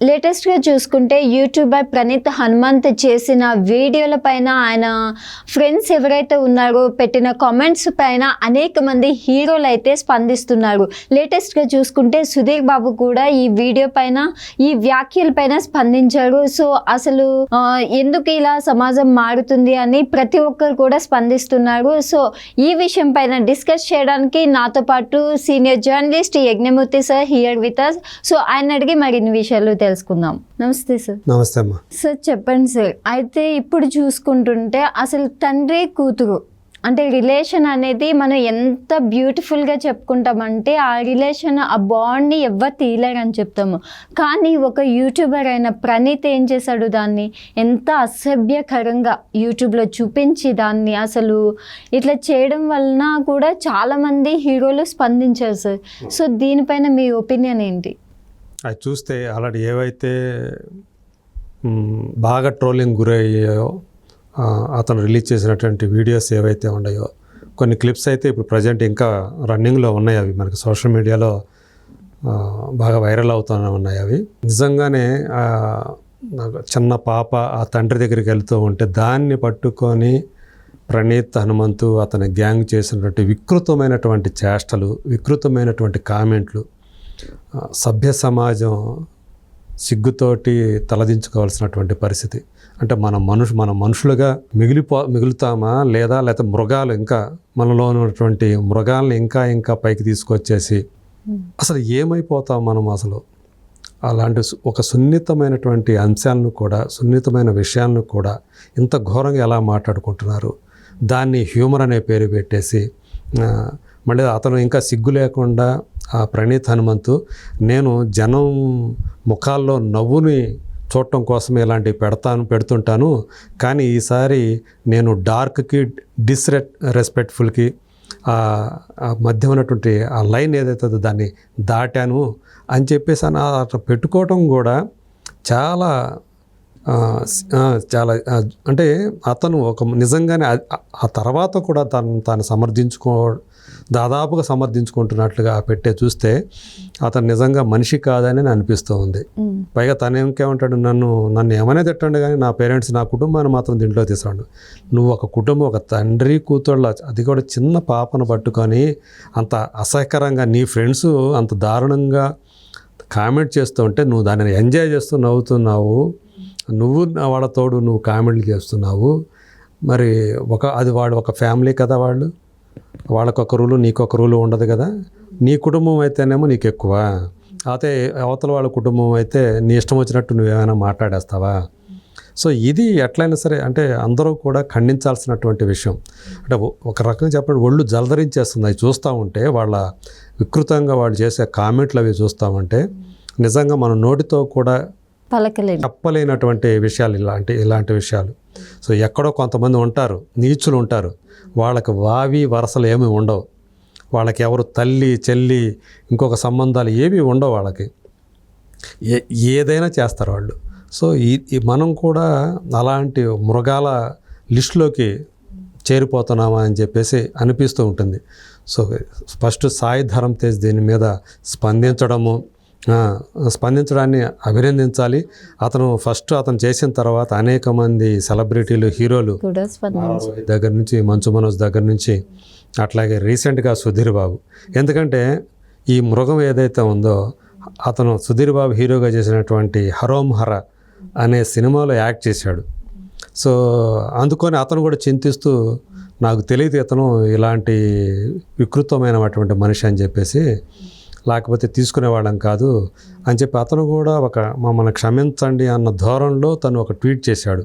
లేటెస్ట్గా చూసుకుంటే యూట్యూబర్ ప్రణీత్ హనుమంత్ చేసిన వీడియోల పైన ఆయన ఫ్రెండ్స్ ఎవరైతే ఉన్నారో పెట్టిన కామెంట్స్ పైన అనేక మంది హీరోలు అయితే స్పందిస్తున్నారు. లేటెస్ట్గా చూసుకుంటే సుధీర్ బాబు కూడా ఈ వీడియో పైన ఈ వ్యాఖ్యల పైన స్పందించారు. సో అసలు ఎందుకు ఇలా సమాజం మారుతుంది అని ప్రతి ఒక్కరు కూడా స్పందిస్తున్నారు. సో ఈ విషయం పైన డిస్కస్ చేయడానికి నాతో పాటు senior journalist Yagnamurthy sir here with us so ఆయన అడిగి మరిన్ని విషయాలు తెలుసుకుందాం. నమస్తే సార్. నమస్తే అమ్మా. సార్ చెప్పండి సార్. అయితే ఇప్పుడు చూసుకుంటుంటే అసలు తండ్రి కూతురు అంటే రిలేషన్ అనేది మనం ఎంత బ్యూటిఫుల్గా చెప్పుకుంటామంటే ఆ రిలేషన్ ఆ బాండ్ని ఎవరు తీయలేరని చెప్తాము. కానీ ఒక యూట్యూబర్ అయిన ప్రణీత్ ఏం చేశాడు దాన్ని? ఎంత అసభ్యకరంగా యూట్యూబ్లో చూపించి దాన్ని అసలు ఇట్లా చేయడం వలన కూడా చాలామంది హీరోలు స్పందించారు సార్. సో దీనిపైన మీ ఒపీనియన్ ఏంటి? అది చూస్తే ఆల్రెడీ ఏవైతే బాగా ట్రోలింగ్ గురయ్యాయో అతను రిలీజ్ చేసినటువంటి వీడియోస్ ఏవైతే ఉన్నాయో కొన్ని క్లిప్స్ అయితే ఇప్పుడు ప్రజెంట్ ఇంకా రన్నింగ్లో ఉన్నాయి అవి. మనకి సోషల్ మీడియాలో బాగా వైరల్ అవుతూనే ఉన్నాయి అవి. నిజంగానే చిన్న పాప ఆ తండ్రి దగ్గరికి వెళ్తూ ఉంటే దాన్ని పట్టుకొని ప్రణీత్ హనుమంతు అతని గ్యాంగ్ చేసినటువంటి వికృతమైనటువంటి చేష్టలు వికృతమైనటువంటి కామెంట్లు సభ్య సమాజం సిగ్గుతోటి తలదించుకోవాల్సినటువంటి పరిస్థితి. అంటే మన మనుషు మన మనుషులుగా మిగిలిపో మిగులుతామా లేదా లేకపోతే మృగాలు ఇంకా మనలో ఉన్నటువంటి మృగాల్ని ఇంకా ఇంకా పైకి తీసుకొచ్చేసి అసలు ఏమైపోతాం మనం అసలు? అలాంటి ఒక సున్నితమైనటువంటి అంశాలను కూడా సున్నితమైన విషయాలను కూడా ఇంత ఘోరంగా ఎలా మాట్లాడుకుంటున్నారు? దాన్ని హ్యూమర్ అనే పేరు పెట్టేసి మళ్ళీ అతను ఇంకా సిగ్గు లేకుండా ఆ ప్రణీత్ హనుమంతు నేను జనం ముఖాల్లో నవ్వుని చూడటం కోసమే ఇలాంటివి పెడతాను పెడుతుంటాను. కానీ ఈసారి నేను డార్క్కి డిస్రెట్ రెస్పెక్ట్ఫుల్కి ఆ మధ్య ఉన్నటువంటి ఆ లైన్ ఏదైతే దాన్ని దాటాను అని చెప్పేసి అని అట్లా పెట్టుకోవటం కూడా చాలా చాలా అంటే అతను ఒక నిజంగానే ఆ- ఆ తర్వాత కూడా తను తాను సమర్థించుకో దాదాపుగా సమర్థించుకుంటున్నట్లుగా పెట్టే చూస్తే అతను నిజంగా మనిషి కాదని అనిపిస్తూ ఉంది. పైగా తను ఇంకేమంటాడు నన్ను నన్ను ఏమైనా తిట్టండి కానీ నా పేరెంట్స్ నా కుటుంబాన్ని మాత్రం దీంట్లో తీసాడు నువ్వు ఒక కుటుంబం ఒక తండ్రి కూతుళ్ళ అది కూడా చిన్న పాపను పట్టుకొని అంత అసహ్యకరంగా నీ ఫ్రెండ్స్ అంత దారుణంగా కామెంట్ చేస్తూ ఉంటే నువ్వు దానిని ఎంజాయ్ చేస్తూ నవ్వుతున్నావు. నువ్వు నా వాళ్ళ తోడు నువ్వు కామెంట్లు చేస్తున్నావు. మరి ఒక అది వాడు ఒక ఫ్యామిలీ కదా వాళ్ళు? వాళ్ళకొక రూలు నీకొక రూలు ఉండదు కదా. నీ కుటుంబం అయితేనేమో నీకు ఎక్కువ అయితే అవతల వాళ్ళ కుటుంబం అయితే నీ ఇష్టం వచ్చినట్టు నువ్వేమైనా మాట్లాడేస్తావా? సో ఇది ఎట్లయినా సరే అంటే అందరూ కూడా ఖండించాల్సినటువంటి విషయం. అంటే ఒక రకంగా చెప్పండి ఒళ్ళు జలధరించేస్తుంది. అవి చూస్తూ ఉంటే వాళ్ళ వికృతంగా వాళ్ళు చేసే కామెంట్లు అవి చూస్తూ ఉంటే నిజంగా మన నోటితో కూడా పలకలేదు చెప్పలేనటువంటి విషయాలు ఇలాంటి ఇలాంటి విషయాలు. సో ఎక్కడో కొంతమంది ఉంటారు నీచులు ఉంటారు. వాళ్ళకి వావి వరసలు ఏమీ ఉండవు. వాళ్ళకి ఎవరు తల్లి చెల్లి ఇంకొక సంబంధాలు ఏమీ ఉండవు వాళ్ళకి. ఏ ఏదైనా చేస్తారు వాళ్ళు. సో ఈ మనం కూడా అలాంటి మృగాల లిస్టులోకి చేరిపోతున్నామా అని చెప్పేసి అనిపిస్తూ ఉంటుంది. సో ఫస్ట్ సాయి ధరం తేజ్ దీని మీద స్పందించడము స్పందించడాన్ని అభినందించాలి. అతను ఫస్ట్ అతను చేసిన తర్వాత అనేక మంది సెలబ్రిటీలు హీరోలు దగ్గర నుంచి మంచు మనోజ్ దగ్గర నుంచి అట్లాగే రీసెంట్గా సుధీర్ బాబు. ఎందుకంటే ఈ మృగం ఏదైతే ఉందో అతను సుధీర్ బాబు హీరోగా చేసినటువంటి హరోం హర అనే సినిమాలో యాక్ట్ చేశాడు. సో అందుకొని అతను కూడా చింతిస్తూ నాకు తెలియదు ఇతను ఇలాంటి వికృతమైనటువంటి మనిషి అని చెప్పేసి లేకపోతే తీసుకునేవాళ్ళం కాదు అని చెప్పి అతను కూడా ఒక మమ్మల్ని క్షమించండి అన్న ధోరణిలో తను ఒక ట్వీట్ చేశాడు.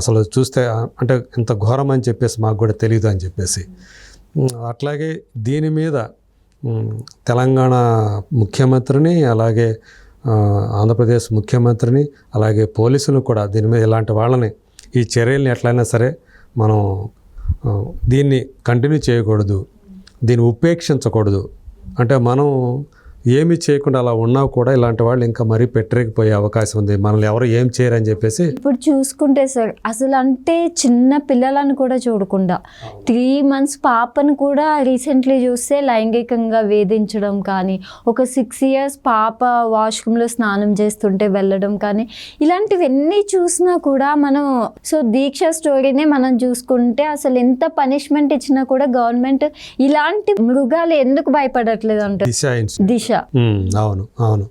అసలు చూస్తే అంటే ఇంత ఘోరం అని చెప్పేసి మాకు కూడా తెలియదు అని చెప్పేసి. అట్లాగే దీని మీద తెలంగాణ ముఖ్యమంత్రిని అలాగే ఆంధ్రప్రదేశ్ ముఖ్యమంత్రిని అలాగే పోలీసులు కూడా దీని మీద ఇలాంటి వాళ్ళని ఈ చర్యల్ని ఎట్లయినా సరే మనం దీన్ని కంటిన్యూ చేయకూడదు. దీన్ని ఉపేక్షించకూడదు. అంటే మనం ఏమీ చేయకుండా అలా ఉన్నా కూడా ఇలాంటి వాళ్ళు ఇంకా మరీ పెట్టరేకపోయే అవకాశం ఉంది. మనల్ని ఎవరు ఏం చేయరని చెప్పేసి ఇప్పుడు చూసుకుంటే సార్ అసలు అంటే చిన్న పిల్లలను కూడా చూడకుండా త్రీ మంత్స్ పాపను కూడా రీసెంట్లీ చూస్తే లైంగికంగా వేధించడం కానీ ఒక సిక్స్ ఇయర్స్ పాప వాష్రూమ్లో స్నానం చేస్తుంటే వెళ్ళడం కానీ ఇలాంటివన్నీ చూసినా కూడా మనం సో దీక్ష స్టోరీనే మనం చూసుకుంటే అసలు ఎంత పనిష్మెంట్ ఇచ్చినా కూడా గవర్నమెంట్ ఇలాంటి మృగాలు ఎందుకు భయపడట్లేదు అంటే దిశ అవును అవును.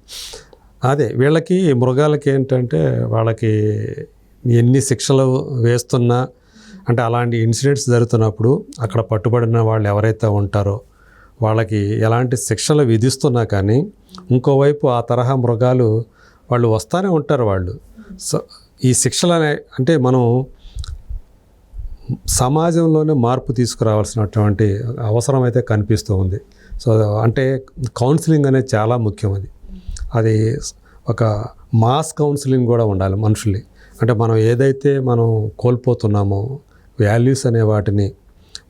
అదే వీళ్ళకి మృగాలకి ఏంటంటే వాళ్ళకి ఎన్ని శిక్షలు వేస్తున్నా అంటే అలాంటి ఇన్సిడెంట్స్ జరుగుతున్నప్పుడు అక్కడ పట్టుబడిన వాళ్ళు ఎవరైతే ఉంటారో వాళ్ళకి ఎలాంటి శిక్షలు విధిస్తున్నా కానీ ఇంకోవైపు ఆ తరహా మృగాలు వాళ్ళు వస్తానే ఉంటారు వాళ్ళు. సో ఈ శిక్షలు అనే అంటే మనం సమాజంలోనే మార్పు తీసుకురావాల్సినటువంటి అవసరం అయితే కనిపిస్తూ ఉంది. సో అంటే కౌన్సిలింగ్ అనేది చాలా ముఖ్యం అది. అది ఒక మాస్ కౌన్సిలింగ్ కూడా ఉండాలి మనుషుల్ని. అంటే మనం ఏదైతే మనం కోల్పోతున్నామో వాల్యూస్ అనే వాటిని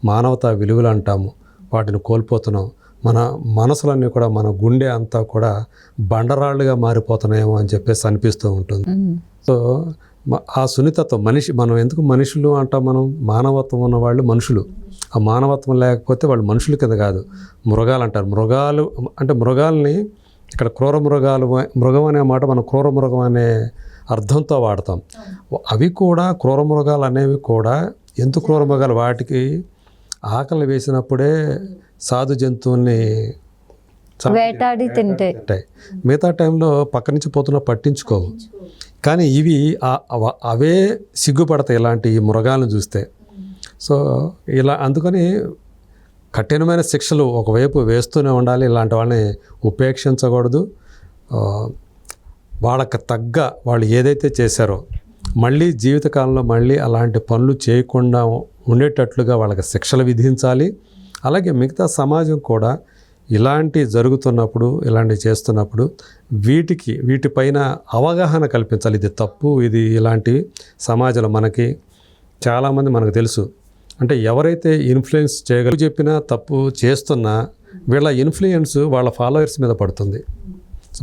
మానవతా విలువలు అంటాము వాటిని కోల్పోతున్నాం మన మనసులన్నీ కూడా మన గుండె అంతా కూడా బండరాళ్ళుగా మారిపోతున్నాయేమో అని చెప్పేసి అనిపిస్తూ ఉంటుంది. సో ఆ సున్నితత్వం మనిషి మనం ఎందుకు మనుషులు అంటాం మనం? మానవత్వం ఉన్న వాళ్ళు మనుషులు. ఆ మానవత్వం లేకపోతే వాళ్ళు మనుషుల కింద కాదు. మృగాలు అంటారు. మృగాలు అంటే మృగాల్ని ఇక్కడ క్రూర మృగాలు మృగం అనే మాట మనం క్రూర మృగం అనే అర్థంతో వాడతాం. అవి కూడా క్రూర మృగాలు అనేవి కూడా ఎందుకు క్రూర మృగాలు? వాటికి ఆకలి వేసినప్పుడే సాధు జంతువుల్ని వేటాడి తింటే. ఉంటాయి మిగతా టైంలో పక్క నుంచి పోతున్నా పట్టించుకోవు. కానీ ఇవి అవే సిగ్గుపడతాయి ఇలాంటి ఈ మృగాలను చూస్తే. సో ఇలా అందుకని కఠినమైన శిక్షలు ఒకవైపు వేస్తూనే ఉండాలి ఇలాంటి వాళ్ళని ఉపేక్షించకూడదు. వాళ్ళకి తగ్గ వాళ్ళు ఏదైతే చేశారో మళ్ళీ జీవితకాలంలో మళ్ళీ అలాంటి పనులు చేయకుండా ఉండేటట్లుగా వాళ్ళకి శిక్షలు విధించాలి. అలాగే మిగతా సమాజం కూడా ఇలాంటి జరుగుతున్నప్పుడు ఇలాంటి చేస్తున్నప్పుడు వీటికి వీటిపైన అవగాహన కల్పించాలి. ఇది తప్పు ఇది ఇలాంటివి సమాజంలో మనకి చాలామంది మనకు తెలుసు. అంటే ఎవరైతే ఇన్ఫ్లుయెన్స్ చేయగల చెప్పినా తప్పు చేస్తున్నా వీళ్ళ ఇన్ఫ్లుయెన్స్ వాళ్ళ ఫాలోవర్స్ మీద పడుతుంది.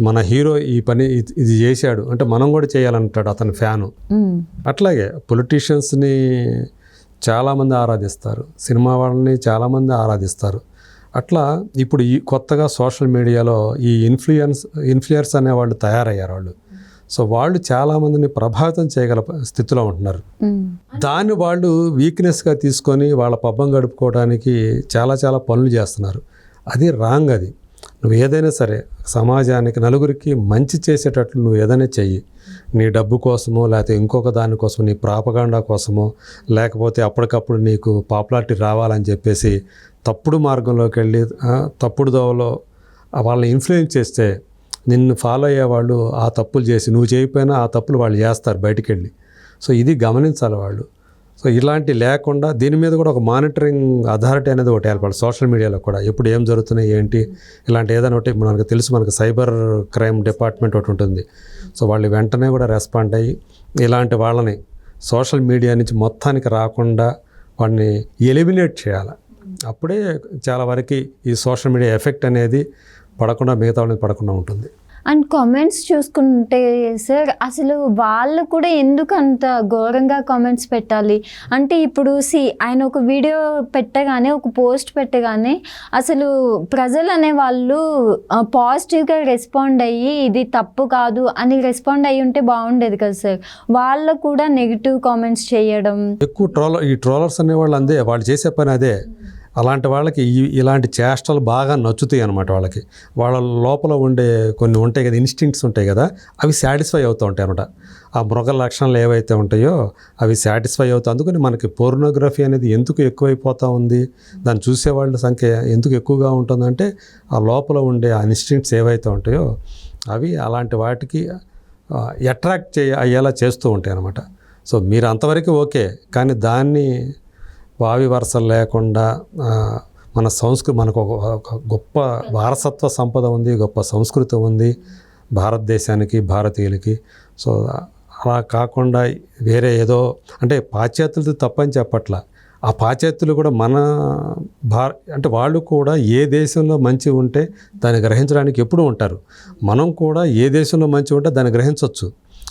మన హీరో ఈ పని ఇది- చేశాడు అంటే మనం కూడా చేయాలంటాడు అతని ఫ్యాను. అట్లాగే పొలిటీషియన్స్ని చాలామంది ఆరాధిస్తారు సినిమా వాళ్ళని చాలామంది ఆరాధిస్తారు. అట్లా ఇప్పుడు ఈ కొత్తగా సోషల్ మీడియాలో ఈ ఇన్ఫ్లుయెన్స్ ఇన్ఫ్లుయర్స్ అనేవాళ్ళు తయారయ్యారు వాళ్ళు. సో వాళ్ళు చాలామందిని ప్రభావితం చేయగల స్థితిలో ఉంటున్నారు. దాన్ని వాళ్ళు వీక్నెస్గా తీసుకొని వాళ్ళ పబ్బం గడుపుకోవడానికి చాలా చాలా పనులు చేస్తున్నారు. అది రాంగ్ అది. నువ్వు ఏదైనా సరే సమాజానికి నలుగురికి మంచి చేసేటట్లు నువ్వు ఏదైనా చెయ్యి. నీ డబ్బు కోసమో లేకపోతే ఇంకొక దానికోసమో నీ ప్రాపగాండా కోసమో లేకపోతే అప్పటికప్పుడు నీకు పాపులారిటీ రావాలని చెప్పేసి తప్పుడు మార్గంలోకి వెళ్ళి తప్పుడు దోవలో వాళ్ళని ఇన్ఫ్లుయెన్స్ చేస్తే నిన్ను ఫాలో అయ్యే వాళ్ళు ఆ తప్పులు చేసి నువ్వు చేయకపోయినా ఆ తప్పులు వాళ్ళు చేస్తారు బయటికి వెళ్ళి సో ఇది గమనించాలి వాళ్ళు. సో ఇలాంటి లేకుండా దీని మీద కూడా ఒక మానిటరింగ్ అథారిటీ అనేది ఒకటి ఏర్పడాలి సోషల్ మీడియాలో కూడా. ఎప్పుడు ఏం జరుగుతున్నాయి ఏంటి ఇలాంటి ఏదైనా ఒకటి మనకు తెలుసు మనకు సైబర్ క్రైమ్ డిపార్ట్మెంట్ ఒకటి ఉంటుంది. సో వాళ్ళు వెంటనే కూడా రెస్పాండ్ అయ్యి ఇలాంటి వాళ్ళని సోషల్ మీడియా నుంచి మొత్తానికి రాకుండా వాడిని ఎలిమినేట్ చేయాలి. అప్పుడే చాలా వరకు ఈ సోషల్ మీడియా ఎఫెక్ట్ అనేది పడకుండా మిగతా వాళ్ళని పడకుండా ఉంటుంది. అండ్ కామెంట్స్ చూసుకుంటే సార్ అసలు వాళ్ళు కూడా ఎందుకు అంత ఘోరంగా కామెంట్స్ పెట్టాలి? అంటే ఇప్పుడు సి ఆయన ఒక వీడియో పెట్టగానే ఒక పోస్ట్ పెట్టగానే అసలు ప్రజలు అనే వాళ్ళు పాజిటివ్గా రెస్పాండ్ అయ్యి ఇది తప్పు కాదు అని రెస్పాండ్ అయ్యి ఉంటే బాగుండేది కదా సార్ వాళ్ళు కూడా నెగిటివ్ కామెంట్స్ చేయడం. ఎక్కువ ట్రోలర్ ఈ ట్రోలర్స్ అనేవాళ్ళు అందే వాళ్ళు చేసే పని అదే. అలాంటి వాళ్ళకి ఇలాంటి చేష్టలు బాగా నచ్చుతాయి అనమాట వాళ్ళకి. వాళ్ళ లోపల ఉండే కొన్ని ఉంటాయి కదా ఇన్స్టింక్ట్స్ ఉంటాయి కదా అవి సాటిస్ఫై అవుతూ ఉంటాయి అనమాట ఆ మృగ లక్షణాలు ఏవైతే ఉంటాయో అవి సాటిస్ఫై అవుతాయి అందుకని మనకి పోర్నోగ్రఫీ అనేది ఎందుకు ఎక్కువైపోతూ ఉంది దాన్ని చూసేవాళ్ళ సంఖ్య ఎందుకు ఎక్కువగా ఉంటుందంటే ఆ లోపల ఉండే ఆ ఇన్స్టింక్ట్స్ ఏవైతే ఉంటాయో అవి అలాంటి వాటికి అట్రాక్ట్ చేయ అయ్యేలా చేస్తూ ఉంటాయి అనమాట సో మీరు అంతవరకు ఓకే కానీ దాన్ని వావి వరసలు లేకుండా మన సంస్కృతి మనకు ఒక గొప్ప వారసత్వ సంపద ఉంది గొప్ప సంస్కృతి ఉంది భారతదేశానికి భారతీయులకి. సో అలా కాకుండా వేరే ఏదో అంటే పాశ్చాత్యులది తప్పని చెప్పట్ల. ఆ పాశ్చాత్యులు కూడా మన భార అంటే వాళ్ళు కూడా ఏ దేశంలో మంచి ఉంటే దాన్ని గ్రహించడానికి ఎప్పుడూ ఉంటారు. మనం కూడా ఏ దేశంలో మంచి ఉంటే దాన్ని గ్రహించవచ్చు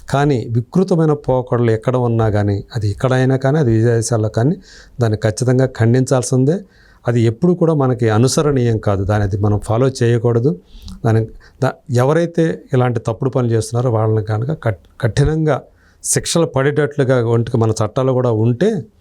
కానీ వికృతమైన పోకడలు ఎక్కడ ఉన్నా కానీ అది ఎక్కడైనా కానీ అది విదేశాల్లో కానీ దాన్ని ఖచ్చితంగా ఖండించాల్సిందే. అది ఎప్పుడు కూడా మనకి అనుసరణీయం కాదు. దాని అది మనం ఫాలో చేయకూడదు. దాని దా ఎవరైతే ఇలాంటి తప్పుడు పనులు చేస్తున్నారో వాళ్ళని కనుక కఠినంగా శిక్షలు పడేటట్లుగా వంటికి మన చట్టాలు కూడా ఉంటే